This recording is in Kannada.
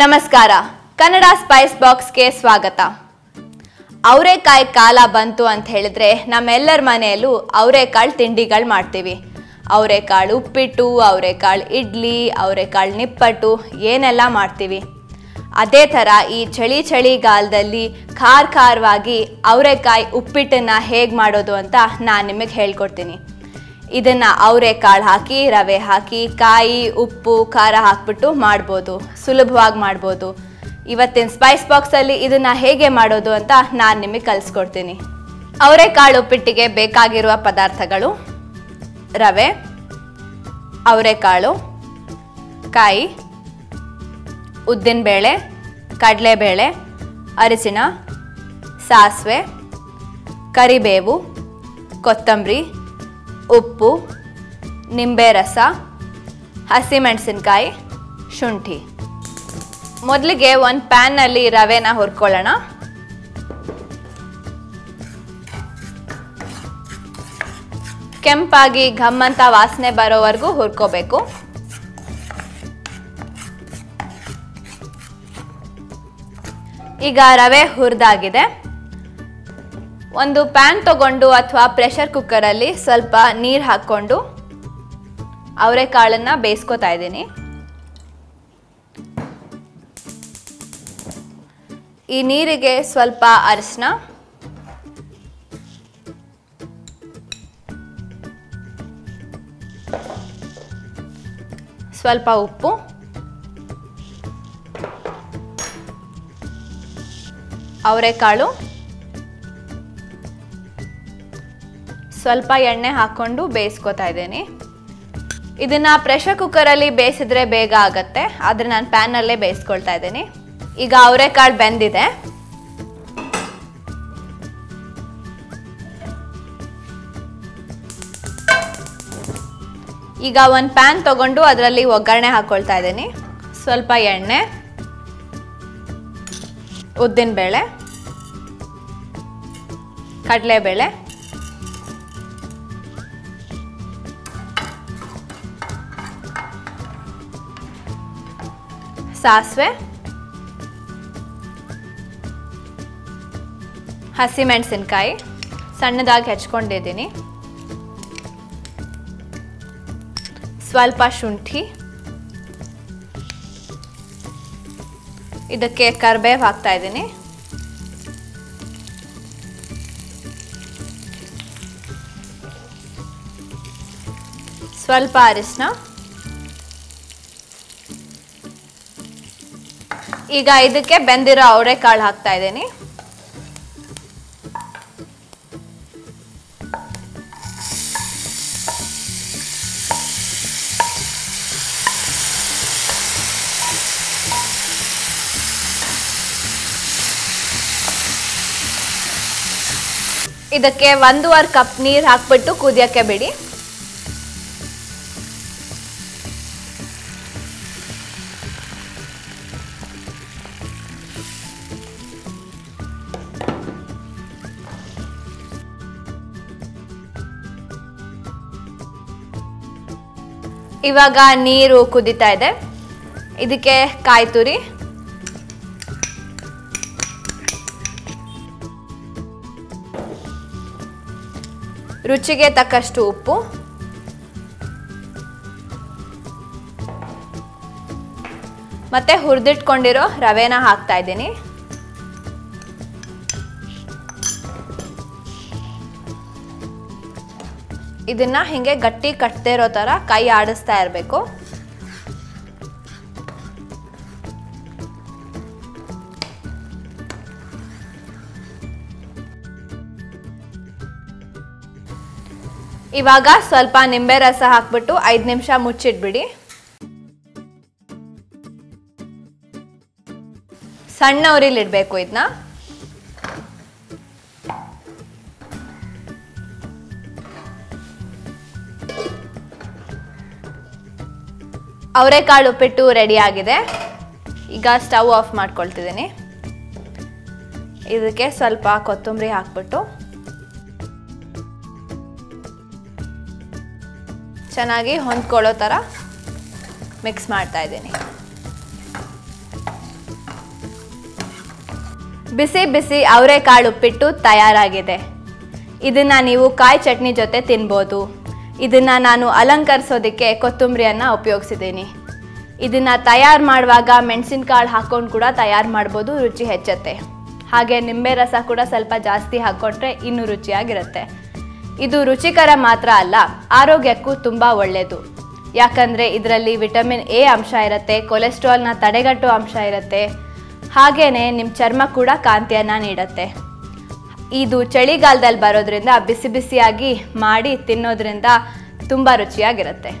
ನಮಸ್ಕಾರ. ಕನ್ನಡ ಸ್ಪೈಸ್ ಬಾಕ್ಸ್ಗೆ ಸ್ವಾಗತ. ಅವರೆಕಾಯಿ ಕಾಲ ಬಂತು ಅಂತ ಹೇಳಿದ್ರೆ ನಮ್ಮೆಲ್ಲರ ಮನೆಯಲ್ಲೂ ಅವರೆಕಾಳು ತಿಂಡಿಗಳು ಮಾಡ್ತೀವಿ. ಅವರೆಕಾಳು ಉಪ್ಪಿಟ್ಟು, ಅವರೆಕಾಳು ಇಡ್ಲಿ, ಅವರೆಕಾಳು ನಿಪ್ಪಟ್ಟು ಏನೆಲ್ಲ ಮಾಡ್ತೀವಿ. ಅದೇ ಥರ ಈ ಚಳಿ ಚಳಿಗಾಲದಲ್ಲಿ ಖಾರ ಖಾರವಾಗಿ ಅವರೆಕಾಯಿ ಉಪ್ಪಿಟ್ಟನ್ನು ಹೇಗೆ ಮಾಡೋದು ಅಂತ ನಾನು ನಿಮಗೆ ಹೇಳ್ಕೊಡ್ತೀನಿ. ಇದನ್ನು ಅವರೆಕಾಳು ಹಾಕಿ, ರವೆ ಹಾಕಿ, ಕಾಯಿ, ಉಪ್ಪು, ಖಾರ ಹಾಕ್ಬಿಟ್ಟು ಮಾಡ್ಬೋದು. ಸುಲಭವಾಗಿ ಮಾಡ್ಬೋದು. ಇವತ್ತಿನ ಸ್ಪೈಸ್ ಬಾಕ್ಸಲ್ಲಿ ಇದನ್ನು ಹೇಗೆ ಮಾಡೋದು ಅಂತ ನಾನು ನಿಮಗೆ ಕಲಿಸ್ಕೊಡ್ತೀನಿ. ಅವರೆಕಾಳು ಉಪ್ಪಿಟ್ಟಿಗೆ ಬೇಕಾಗಿರುವ ಪದಾರ್ಥಗಳು, ರವೆ ಅವರೆಕಾಳು ಕಾಯಿ, ಉದ್ದಿನಬೇಳೆ, ಕಡಲೆಬೇಳೆ, ಅರಿಶಿಣ, ಸಾಸಿವೆ, ಕರಿಬೇವು, ಕೊತ್ತಂಬರಿ ಉಪ್ಪು, ನಿಂಬೆ ರಸ, ಹಸಿಮೆಣಸಿನ್ಕಾಯಿ, ಶುಂಠಿ. ಮೊದಲಿಗೆ ಒಂದು ಪ್ಯಾನ್ನಲ್ಲಿ ರವೆನ ಹುರ್ಕೊಳ್ಳೋಣ. ಕೆಂಪಾಗಿ ಘಮ್ಮಂತ ವಾಸನೆ ಬರೋವರೆಗೂ ಹುರ್ಕೋಬೇಕು. ಈಗ ರವೆ ಹುರಿದಾಗಿದೆ. ಒಂದು ಪ್ಯಾನ್ ತಗೊಂಡು ಅಥವಾ ಪ್ರೆಷರ್ ಕುಕ್ಕರಲ್ಲಿ ಸ್ವಲ್ಪ ನೀರು ಹಾಕ್ಕೊಂಡು ಅವರೆಕಾಳನ್ನು ಬೇಯಿಸ್ಕೊತಾ ಇದ್ದೀನಿ. ಈ ನೀರಿಗೆ ಸ್ವಲ್ಪ ಅರಿಶಿನ ಸ್ವಲ್ಪ ಉಪ್ಪು. ಅವರೆಕಾಳು ಸ್ವಲ್ಪ ಎಣ್ಣೆ ಹಾಕ್ಕೊಂಡು ಬೇಯಿಸ್ಕೊತಾ ಇದ್ದೀನಿ. ಇದನ್ನು ಪ್ರೆಷರ್ ಕುಕ್ಕರಲ್ಲಿ ಬೇಯಿಸಿದ್ರೆ ಬೇಗ ಆಗುತ್ತೆ. ಆದರೆ ನಾನು ಪ್ಯಾನಲ್ಲೇ ಬೇಯಿಸ್ಕೊಳ್ತಾ ಇದ್ದೀನಿ. ಈಗ ಅವರೆಕಾಳು ಬೆಂದಿದೆ. ಈಗ ಒಂದು ಪ್ಯಾನ್ ತಗೊಂಡು ಅದರಲ್ಲಿ ಒಗ್ಗರಣೆ ಹಾಕ್ಕೊಳ್ತಾ ಇದ್ದೀನಿ. ಸ್ವಲ್ಪ ಎಣ್ಣೆ ಉದ್ದಿನಬೇಳೆ ಕಡಲೆಬೇಳೆ ಸಾಸಿವೆ ಹಸಿಮೆಣಸಿನ್ಕಾಯಿ ಸಣ್ಣದಾಗಿ ಹೆಚ್ಕೊಂಡಿದ್ದೀನಿ. ಸ್ವಲ್ಪ ಶುಂಠಿ ಇದಕ್ಕೆ ಕರ್ಬೇವು ಹಾಕ್ತಾ ಇದ್ದೀನಿ. ಸ್ವಲ್ಪ ಅರಿಶಿನ ಈಗ ಇದಕ್ಕೆ ಬೆಂದಿರೋ ಅವರೆಕಾಳು ಹಾಕ್ತಾ ಇದ್ದೀನಿ. ಇದಕ್ಕೆ ಒಂದೂವರೆ ಕಪ್ ನೀರು ಹಾಕ್ಬಿಟ್ಟು ಕುದಿಯೋಕ್ಕೆ ಬಿಡಿ. ಇವಾಗ ನೀರು ಕುದೀತಾ ಇದೆ. ಇದಕ್ಕೆ ಕಾಯಿ ತುರಿ. ರುಚಿಗೆ ತಕ್ಕಷ್ಟು ಉಪ್ಪು. ಮತ್ತೆ ಹುರಿದಿಟ್ಕೊಂಡಿರೋ ರವೆನ ಹಾಕ್ತಾ ಇದ್ದೀನಿ. ಇದನ್ನ ಹಿಂಗೆ ಗಟ್ಟಿ ಕಟ್ಟದೇ ಇರೋ ಥರ ಕೈ ಆಡಿಸ್ತಾ ಇರಬೇಕು. ಇವಾಗ ಸ್ವಲ್ಪ ನಿಂಬೆ ರಸ ಹಾಕ್ಬಿಟ್ಟು ಐದು ನಿಮಿಷ ಮುಚ್ಚಿಟ್ಬಿಡಿ. ಸಣ್ಣ ಉರಿಲಿಡ್ಬೇಕು ಇದನ್ನ ಅವರೆಕಾಳು ಉಪ್ಪಿಟ್ಟು ರೆಡಿ ಆಗಿದೆ. ಈಗ ಸ್ಟವ್ ಆಫ್ ಮಾಡ್ಕೊಳ್ತಿದ್ದೀನಿ. ಇದಕ್ಕೆ ಸ್ವಲ್ಪ ಕೊತ್ತಂಬರಿ ಹಾಕ್ಬಿಟ್ಟು. ಚೆನ್ನಾಗಿ ಹೊಂದ್ಕೊಳ್ಳೋ ಥರ ಮಿಕ್ಸ್ ಮಾಡ್ತಾ ಇದ್ದೀನಿ. ಬಿಸಿ ಬಿಸಿ ಅವರೆಕಾಳು ಉಪ್ಪಿಟ್ಟು ತಯಾರಾಗಿದೆ. ಇದನ್ನು ನೀವು ಕಾಯಿ ಚಟ್ನಿ ಜೊತೆ ತಿನ್ಬೋದು. ಇದನ್ನ ನಾನು ಅಲಂಕರಿಸೋದಕ್ಕೆ ಕೊತ್ತಂಬರಿಯನ್ನು ಉಪಯೋಗಿಸಿದ್ದೀನಿ. ಇದನ್ನು ತಯಾರು ಮಾಡುವಾಗ ಮೆಣಸಿನಕಾಳು ಹಾಕ್ಕೊಂಡು ಕೂಡ ತಯಾರು ಮಾಡ್ಬೋದು, ರುಚಿ ಹೆಚ್ಚುತ್ತೆ. ಹಾಗೆ ನಿಂಬೆ ರಸ ಕೂಡ ಸ್ವಲ್ಪ ಜಾಸ್ತಿ ಹಾಕ್ಕೊಂಡ್ರೆ ಇನ್ನೂ ರುಚಿಯಾಗಿರುತ್ತೆ. ಇದು ರುಚಿಕರ ಮಾತ್ರ ಅಲ್ಲ, ಆರೋಗ್ಯಕ್ಕೂ ತುಂಬ ಒಳ್ಳೆಯದು ಯಾಕಂದರೆ ಇದರಲ್ಲಿ ವಿಟಮಿನ್ ಎ ಅಂಶ ಇರುತ್ತೆ, ಕೊಲೆಸ್ಟ್ರಾಲ್ನ ತಡೆಗಟ್ಟುವ ಅಂಶ ಇರುತ್ತೆ. ಹಾಗೆಯೇ ನಿಮ್ಮ ಚರ್ಮ ಕೂಡ ಕಾಂತಿಯನ್ನು ನೀಡುತ್ತೆ. ಇದು ಚಳಿಗಾಲದಲ್ಲಿ ಬರೋದ್ರಿಂದ ಬಿಸಿ ಬಿಸಿಯಾಗಿ ಮಾಡಿ ತಿನ್ನೋದ್ರಿಂದ ತುಂಬ ರುಚಿಯಾಗಿರುತ್ತೆ.